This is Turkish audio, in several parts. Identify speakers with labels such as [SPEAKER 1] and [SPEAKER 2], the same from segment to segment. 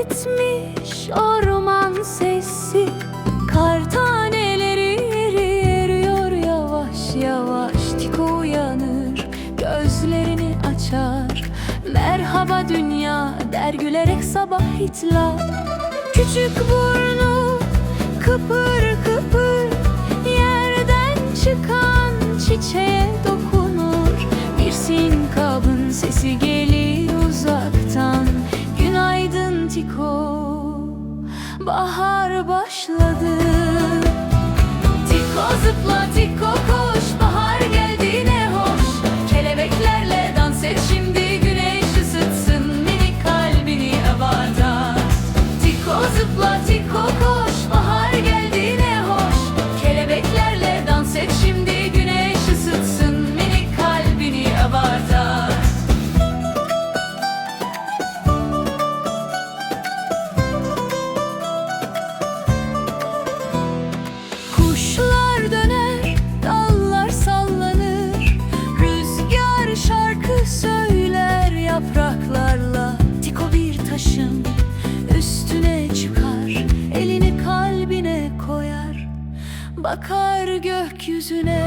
[SPEAKER 1] bitmiş orman sesi. Kar eriyor yavaş yavaş uyanır gözlerini açar. Merhaba dünya der gülerek sabah hitler. Küçük burnu kıpır kıpır Yerden çıkan çiçeğe dokunur. Bir sinkabın sesi gelir Tiko Bahar başladı Bakar gökyüzüne.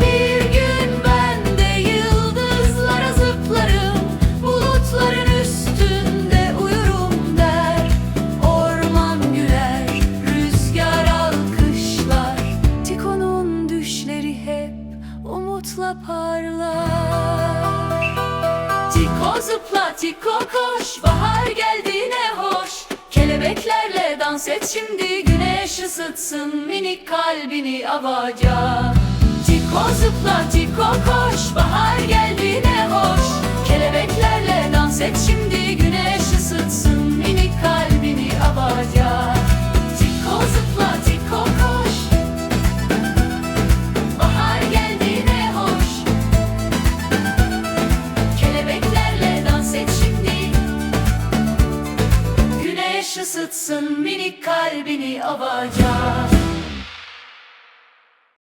[SPEAKER 1] Bir gün ben de yıldızlara zıplarım Bulutların üstünde uyurum der. Orman güler, rüzgar alkışlar Tiko'nun düşleri hep umutla parlar. Tiko zıpla, Tiko koş Bahar geldi ne hoş. Kelebeklerle dans et şimdi Güneş ısıtsın minik kalbini avaca. Tiko zıpla, Tiko koş kalbini avaca